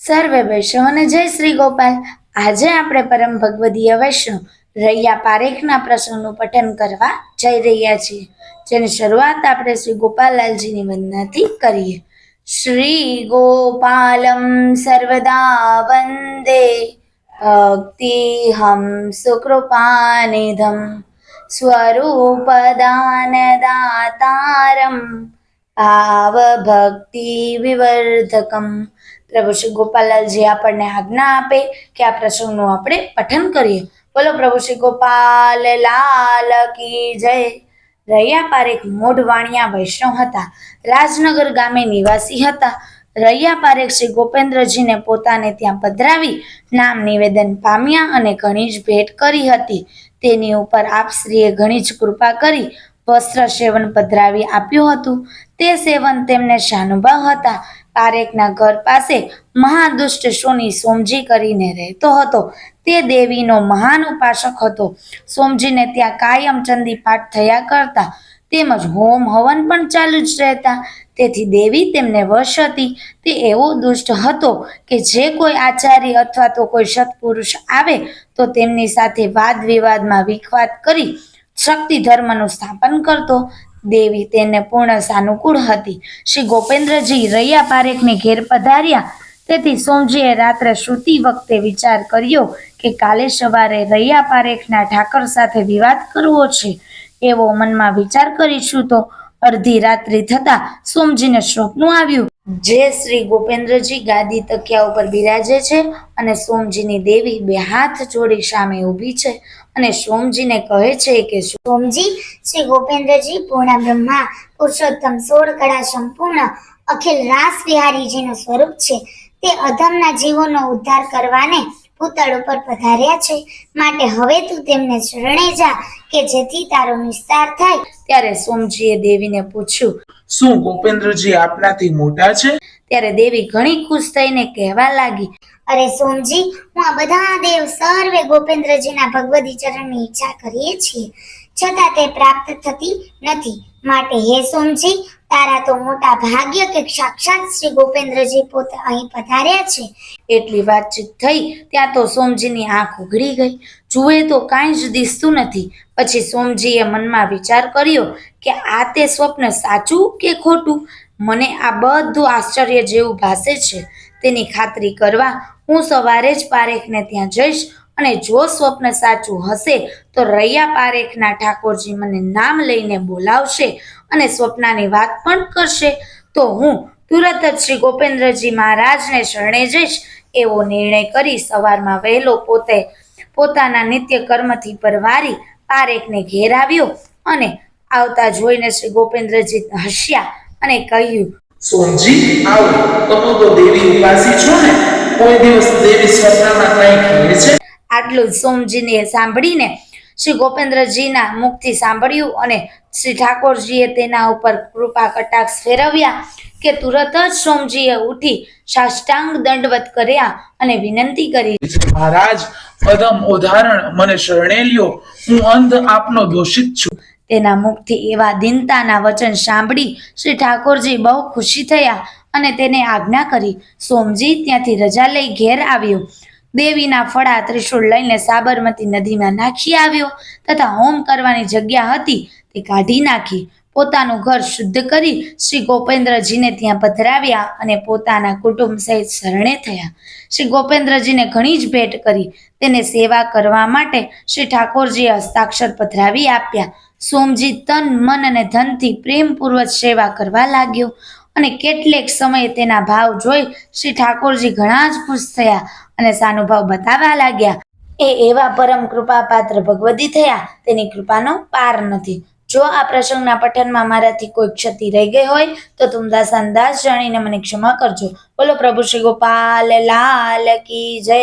સર્વે વૈષ્ણવ અને જય શ્રી ગોપાલ. આજે આપણે પરમ ભગવદીય વૈષ્ણવ રૈયા પારેખના પ્રસંગનું પઠન કરવા જઈ રહ્યા છીએ, જેની શરૂઆત આપણે શ્રી ગોપાલલાલજીની વંદનાથી કરીએ. શ્રી ગોપાલમ સર્વદા વંદે. ભક્તિહમ સુકૃપાનિધમ. સ્વરૂપદાનદાતારમ. વિવર્ધકમ. પ્રભુ શ્રી ગોપાલલાલજી આપણને આજ્ઞા આપે કે આ પ્રસંગનું આપણે પઠન કરીએ. બોલો પ્રભુ શ્રી ગોપાલ, લાલ કી જય. રૈયા પારેખ મોઢવાણિયા વૈષ્ણવ હતા. રાજનગર ગામે નિવાસી હતા. રૈયા પારેખ શ્રી ગોપેન્દ્રજીને પોતાને ત્યાં પધરાવી નામ નિવેદન પામ્યા અને ઘણી જ ભેટ કરી હતી. તેની ઉપર આપશ્રીએ ઘણી જ કૃપા કરી વસ્ત્ર સેવન પધરાવી આપ્યું હતું. તે સેવન તેમને શાનુભાવ હતા. પારેખના ઘર પાસે મહાદુષ્ટ સોની સોમજી કરીને રહેતો હતો. તે દેવીનો મહાન ઉપાસક હતો. સોમજીને ત્યાં કાયમ ચંદી પાઠ થયા કરતા તેમજ હોમ હવન પણ ચાલુ જ રહેતા. તેથી દેવી તેમને વશ હતી. તે એવો દુષ્ટ હતો કે જે કોઈ આચાર્ય અથવા તો કોઈ સત્પુરુષ આવે તો તેમની સાથે વાદ વિવાદમાં વિખવાદ કરી શક્તિ ધર્મનું સ્થાપન કરતો. દેવી તેને પૂર્ણ સાનુકૂળ હતી. શ્રી ગોપેન્દ્રજી રૈયા પારેખને ઘેર પધાર્યા. તેથી સોમજીએ રાત્રે સૂતી વખતે વિચાર કર્યો કે કાલે સવારે રૈયા પારેખના ઠાકર સાથે વિવાદ કરવો છે. એવો મનમાં વિચાર કરીશું તો અડધી રાત્રિ થતાં સોમજીને સ્વપ્ન આવ્યું. જે શ્રી ગોપેન્દ્રજી ગાદી તકિયા ઉપર બિરાજે છે અને સોમજીની દેવી બે હાથ જોડી સામે ઊભી છે અને સોમજીને કહે છે કે સોમજી, શ્રી ગોપેન્દ્રજી પૂર્ણ બ્રહ્મા પુરુષોત્તમ સોળ કળા સંપૂર્ણ અખિલ રાસ વિહારીજીનું સ્વરૂપ છે. તે અધમના જીવોનો ઉદ્ધાર કરવાને ભૂતળ ઉપર પધાર્યા છે. માટે હવે તું તેમને શરણે જા કે જેથી તારો નિસ્તાર થાય. ત્યારે સોમજીએ દેવીને પૂછ્યું શું ગોપેન્દ્રજી આપનાથી મોટા છે? ત્યારે દેવી ઘણી ખુશ થઈને કહેવા લાગી અરે સોમજી હું આ બધા દેવ સર્વે ગોપેન્દ્રજીના ભગવદી ચરણની ઈચ્છા કરીએ છીએ. છતાં તે પ્રાપ્ત થતી નથી. માટે હે સોમજી તારા તો મોટા ભાગ્ય કે સાક્ષાત શ્રી ગોપેન્દ્રજી પોતે અહીં પધાર્યા છે. એટલી વાતચીત થઈ, ત્યાં તો સોમજીની આંખ ઉઘડી ગઈ. જુએ તો કાંઈ જ દિસતું નથી. પછી સોમજીએ મનમાં વિચાર કર્યો કે આ તે સ્વપ્ન સાચું કે ખોટું? મને આ બધું આશ્ચર્ય જેવું ભાસે છે. તેની ખાતરી કરવા હું સવારે જ પારેખને ત્યાં જઈશ અને જો સ્વપ્ન સાચું હશે, તો રૈયા પારેખના ઠાકોરજી મને નામ લઈને બોલાવશે અને સ્વપ્નાની વાત પણ કરશે. તો હું તુરત જ શ્રી ગોપેન્દ્રજી મહારાજને શરણે જઈશ, એવો નિર્ણય કરી સવારમાં વહેલો પોતે પોતાના નિત્ય કર્મથી પરવારી પારેખને ઘેર આવ્યો અને આવતા જોઈને શ્રી ગોપેન્દ્રજી હસ્યા અને કહ્યું, સોનજી, આવો. તમે તો દેવી ઉપાસી છો ને? કોઈ દિવસ દેવી સ્વપ્નમાં કંઈ કહે છે? આટલું જ સોમજીને સાંભળીને શ્રી ગોપેન્દ્રજીના મુખથી સાંભળ્યું અને શ્રી ઠાકોરજીએ તેના ઉપર કૃપા કટાક્ષ ફેરવ્યા કે તુરત જ સોમજીએ ઉઠી સાષ્ટાંગ દંડવત કર્યા અને વિનંતી કરી. મહારાજ પદમ ઉદાહરણ મને શરણે લ્યો. હું અંધ આપનો દોષિત છું. તેના મુખથી એવા દિનતાના વચન સાંભળી શ્રી ઠાકોરજી બહુ ખુશી થયા અને તેને આજ્ઞા કરી. સોમજી ત્યાંથી રજા લઈ ઘેર આવ્યો. દેવીના ફળા ત્રિશુળ લઈને સાબરમતી નદીમાં નાખી આવ્યો તથા હોમ કરવાની જગ્યા હતી તે કાઢી નાખી. પોતાનું ઘર શુદ્ધ કરી શ્રી ગોપેન્દ્રજીને ત્યાં પધરાવ્યા અને પોતાના કુટુંબ સહિત શરણે થયા. શ્રી ગોપેન્દ્રજીને ઘણી જ ભેટ કરી. તેને સેવા કરવા માટે શ્રી ઠાકોરજીએ હસ્તાક્ષર પધરાવી આપ્યા. સોમજી તન, મન અને ધનથી પ્રેમપૂર્વક સેવા કરવા લાગ્યો. અને કેટલેક સમયે તેના ભાવ જોઈ શ્રી ઠાકોરજી ઘણા જ ખુશ થયા અને સાનુભાવ બતાવવા લાગ્યા. એ એવા પરમ કૃપા પાત્ર ભગવદી થયા, તેની કૃપાનો પાર નથી. જો આ પ્રસંગના પઠનમાં મારાથી કોઈ ક્ષતિ રહી ગઈ હોય, તો તુમદાસ અંદાજ જાણીને મને ક્ષમા કરજો. બોલો પ્રભુ શ્રી ગોપાલ, લાલ કી જય.